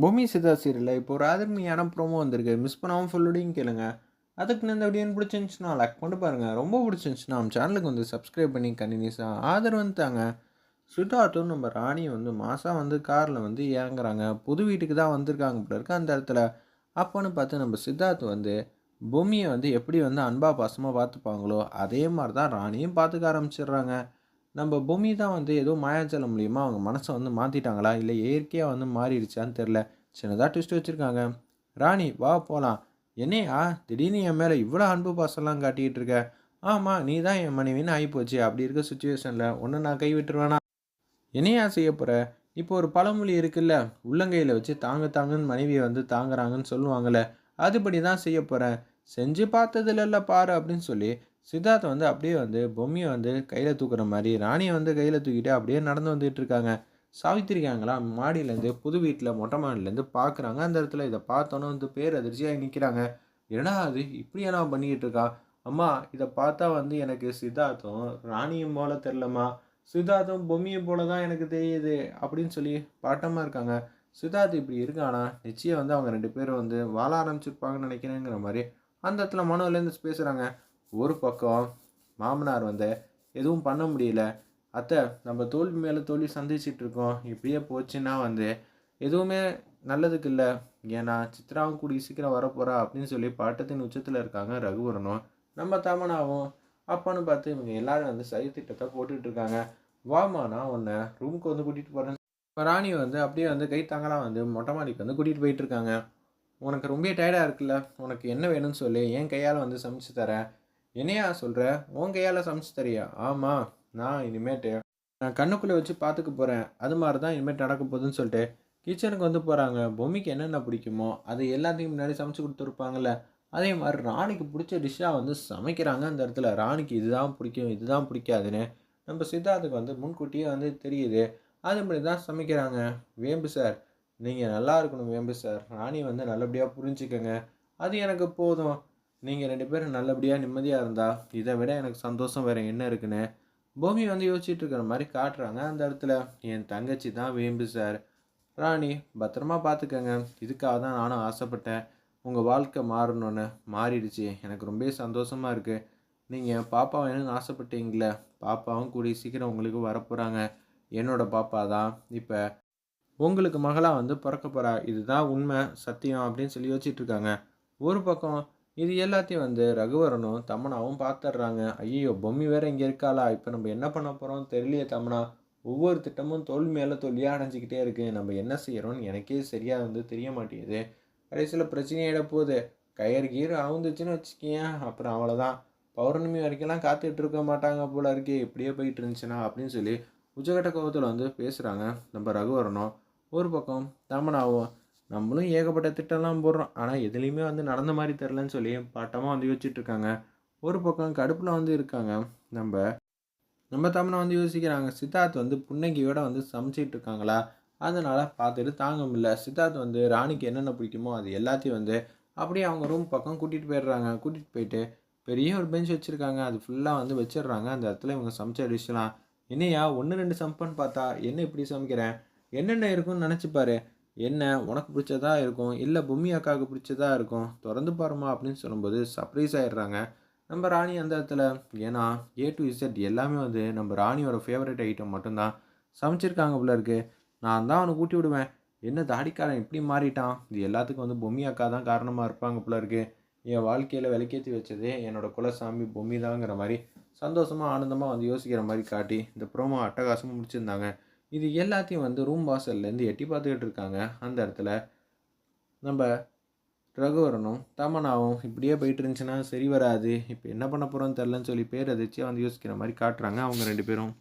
பூமி சிதா சீரியலில் இப்போ ஒரு ஆதரமையான ப்ரோமோ வந்திருக்கு. மிஸ் பண்ணாமல் ஃபுல்லோடையும் கேளுங்க. அதுக்கு இந்த வீடியோ பிடிச்சிருந்துச்சுன்னா லைக் பண்ணி பாருங்கள் ரொம்ப பிடிச்சிருந்துச்சுன்னா நம்ம சேனலுக்கு வந்து சப்ஸ்கிரைப் பண்ணி கண்டினியூஸாக ஆதரவு வந்துட்டாங்க சித்தார்த்தும் நம்ம ராணி வந்து மாதம் வந்து காரில் வந்து இறங்குறாங்க. புது வீட்டுக்கு தான் வந்திருக்காங்க போல இருக்கு அந்த இடத்துல. அப்போன்னு பார்த்து நம்ம சித்தார்த் வந்து பூமியை வந்து எப்படி வந்து அன்பா பாசமாக பார்த்துப்பாங்களோ அதே மாதிரி தான் ராணியும் பார்த்துக்க ஆரம்பிச்சிடுறாங்க. நம்ம பூமி தான் வந்து ஏதோ மாயாஜலம் மூலியமாக அவங்க மனசை வந்து மாற்றிட்டாங்களா இல்லை இயற்கையாக வந்து மாறிடுச்சான்னு தெரில சின்னதாக ட்விஸ்ட் வச்சுருக்காங்க. ராணி வா போகலாம் என்னையா? திடீர்னு என் மேலே இவ்வளோ அன்பு பாசம்லாம் காட்டிகிட்டு இருக்க. ஆமாம் நீ தான் என் மனைவின்னு ஆகிப்போச்சு அப்படி இருக்க சுச்சுவேஷனில் ஒன்று நான் கைவிட்டுருவேனா என்னையா செய்ய போகிற இப்போ ஒரு பழமொழி இருக்குல்ல. உள்ளங்கையில் வச்சு தாங்க தாங்கன்னு மனைவியை வந்து தாங்குறாங்கன்னு சொல்லுவாங்கள்ல அதுபடி தான் செய்ய போகிறேன் செஞ்சு பார்த்ததுல பாரு அப்படின்னு சொல்லி சித்தார்த் வந்து அப்படியே வந்து பொம்மியை வந்து கையில் தூக்குற மாதிரி ராணியை வந்து கையில் தூக்கிட்டு அப்படியே நடந்து வந்துட்டு இருக்காங்க. சாவித்திரிக்காங்களா மாடியிலேருந்து புது வீட்டில் மொட்டை மாடிலேருந்து பார்க்குறாங்க அந்த இடத்துல இதை பார்த்தோன்னே வந்து பேர் அதிர்ச்சியாக நிற்கிறாங்க ஏன்னா அது இப்படி என்ன பண்ணிக்கிட்டு இருக்கா? அம்மா இதை பார்த்தா வந்து எனக்கு சித்தார்த்தும் ராணியும் போல தெரிலம்மா சித்தார்த்தும் பொம்மியும் போல தான் எனக்கு தெரியுது அப்படின்னு சொல்லி பாட்டமாக இருக்காங்க. சித்தார்த் இப்படி இருக்கானா? நிச்சயம் வந்து அவங்க ரெண்டு பேரும் வந்து வாழ ஆரம்பிச்சிருப்பாங்கன்னு நினைக்கிறேங்கிற மாதிரி அந்த இடத்துல மனோலேருந்து பேசுகிறாங்க ஒரு பக்கம் மாமனார் வந்து எதுவும் பண்ண முடியல. அத்தை நம்ம தோல்வி மேலே தோல்வி சந்திச்சுட்டு இருக்கோம். இப்படியே போச்சுன்னா வந்து எதுவுமே நல்லதுக்கு இல்லை. ஏன்னா சித்ராவும் கூடி சீக்கிரம் வரப்போகிறா அப்படின்னு சொல்லி பாட்டத்தின் உச்சத்தில் இருக்காங்க ரகுவரனும். நம்ம தமனாவும் அப்பான்னு பார்த்து இவங்க எல்லாரும் வந்து சரி திட்டத்தை போட்டுட்டு இருக்காங்க. வாமா நான் உன்னை ரூமுக்கு வந்து கூட்டிகிட்டு போகிறேன் ராணி வந்து அப்படியே வந்து கை தாங்கலாம் வந்து மொட்டை மாடிக்கு வந்து கூட்டிகிட்டு போயிட்டு இருக்காங்க. உனக்கு ரொம்ப டயர்டாக இருக்குல்ல. உனக்கு என்ன வேணும்னு சொல்லி. என் கையால் வந்து சமைச்சு தரேன். என்னையா சொல்கிற உன் கையால் சமைச்சு தரியா? ஆமாம் நான் இனிமேட்டு நான் கண்ணுக்குள்ளே வச்சு பார்த்துக்க போகிறேன் அது மாதிரி தான் இனிமேட்டு நடக்க போகுதுன்னு சொல்லிட்டு கிச்சனுக்கு வந்து போகிறாங்க பொம்மிக்கு என்னென்ன பிடிக்குமோ அது எல்லாத்தையும் முன்னாடி சமைச்சு கொடுத்துருப்பாங்கல்ல அதே மாதிரி ராணிக்கு பிடிச்ச டிஷ்ஷாக வந்து சமைக்கிறாங்க அந்த இடத்துல. ராணிக்கு இதுதான் பிடிக்கும் இதுதான் பிடிக்காதுன்னு நம்ம சித்தார்த்துக்கு வந்து முன்கூட்டியே வந்து தெரியுது. அது மாதிரி தான் சமைக்கிறாங்க. வேம்பு சார் நீங்கள் நல்லா இருக்கணும் வேம்பு சார் ராணி வந்து நல்லபடியாக புரிஞ்சுக்கங்க. அது எனக்கு போதும். நீங்கள் ரெண்டு பேரும் நல்லபடியாக நிம்மதியாக இருந்தால் இதை விட எனக்கு சந்தோஷம் வேறு என்ன இருக்குன்னு பூமி வந்து யோசிச்சுட்டு இருக்கிற மாதிரி காட்டுறாங்க அந்த இடத்துல. என் தங்கச்சி தான் வேம்பு சார் ராணி பத்திரமா பார்த்துக்கங்க இதுக்காக தான் நானும் ஆசைப்பட்டேன். உங்கள் வாழ்க்கை மாறணும்னு. மாறிடுச்சு. எனக்கு ரொம்ப சந்தோஷமாக இருக்குது நீங்கள் பாப்பா வேணும்னு ஆசைப்பட்டீங்களே பாப்பாவும் கூடிய சீக்கிரம் உங்களுக்கு வரப்போகிறாங்க என்னோடய பாப்பா தான். இப்போ உங்களுக்கு மகளாக வந்து பிறக்க போகிறா இதுதான் உண்மை சத்தியம் அப்படின்னு சொல்லி யோசிச்சுட்ருக்காங்க ஒரு பக்கம் இது எல்லாத்தையும் வந்து ரகுவரனும் தமனாவும் பார்த்துட்றாங்க ஐயோ பொம்மி வேற இங்கே இருக்காளா? இப்போ நம்ம என்ன பண்ண போகிறோம் தெரியலையே தமனா. ஒவ்வொரு திட்டமும் தோல் மேலே தோல்வியாக அடைஞ்சிக்கிட்டே இருக்குது நம்ம என்ன செய்கிறோம்னு எனக்கே சரியாக வந்து தெரிய மாட்டேங்குது. கடைசியில் பிரச்சனையிட போகுது. கயிறு கீறு அவுந்துச்சுன்னு வச்சுக்கேன் அப்புறம் அவ்வளோதான் பௌர்ணமி வரைக்கும்லாம் காத்துட்டு இருக்க மாட்டாங்க போல இருக்கே இப்படியே போயிட்டு இருந்துச்சுன்னா அப்படின்னு சொல்லி உச்சகட்ட கோபத்தில் வந்து பேசுகிறாங்க நம்ம ரகுவரனும். ஒரு பக்கம் தமனாவும் நம்மளும் ஏகப்பட்ட திட்டம்லாம் போடுறோம். ஆனால் எதுலேயுமே வந்து நடந்த மாதிரி தெரிலன்னு சொல்லி பாட்டமாக வந்து யோசிச்சுட்ருக்காங்க ஒரு பக்கம் கடுப்பில் வந்து இருக்காங்க. நம்ம நம்ம தமிழை வந்து யோசிக்கிறாங்க. சித்தார்த் வந்து புன்னகையோட வந்து சமைச்சிட்டு இருக்காங்களா? அதனால் பார்த்துட்டு தாங்க முடியல சித்தார்த் வந்து ராணிக்கு என்னென்ன பிடிக்குமோ அது எல்லாத்தையும் வந்து அப்படியே அவங்க ரூம் பக்கம் கூட்டிகிட்டு போயிடுறாங்க. கூட்டிகிட்டு போயிட்டு பெரிய ஒரு பெஞ்ச் வச்சுருக்காங்க. அது ஃபுல்லாக வந்து வச்சிடுறாங்க. அந்த இடத்துல இவங்க சமைச்ச டிஷ்லாம் என்னையா ஒன்று ரெண்டு சமைப்பன்னு பார்த்தா என்ன இப்படி சமைக்கிறேன்? என்னென்ன இருக்கும்னு நினச்சிப்பாரு என்ன உனக்கு பிடிச்சதா இருக்கும்? இல்லை பொம்மி அக்காவுக்கு பிடிச்சதா இருக்கும்? திறந்து பாருமா அப்படின்னு சொல்லும்போது சர்ப்ரைஸ் ஆகிடுறாங்க நம்ம ராணி அந்த இடத்துல ஏன்னா ஏ டு இசட் எல்லாமே வந்து நம்ம ராணியோட ஃபேவரட் ஐட்டம் மட்டும்தான். சமைச்சிருக்காங்க போல இருக்கு. நான் தான் அவனை கூட்டி விடுவேன். என்ன தாடிக்காரன் இப்படி மாறிட்டான்? இது எல்லாத்துக்கும் வந்து பொம்மி அக்கா தான் காரணமாக இருப்பாங்க போல இருக்கு. என் வாழ்க்கையில் விளக்கேற்றி வச்சதே என்னோட குலசாமி பொம்மி தாங்கிற மாதிரி சந்தோஷமாக ஆனந்தமாக வந்து யோசிக்கிற மாதிரி காட்டி இந்த ப்ரோமோ அட்டகாசமாக முடிச்சிருந்தாங்க. இது எல்லாத்தையும் வந்து ரூம் வாசல்லேருந்து எட்டி பார்த்துக்கிட்டு இருக்காங்க. அந்த இடத்துல நம்ம ரகுவரனும் தமனாவும் இப்படியே போயிட்டு இருந்துச்சுன்னா சரி வராது. இப்போ என்ன பண்ண போகிறோன்னு தெரிலன்னு சொல்லி பேர் அதிர்ச்சியாக வந்து யோசிக்கிற மாதிரி காட்டுறாங்க அவங்க ரெண்டு பேரும்.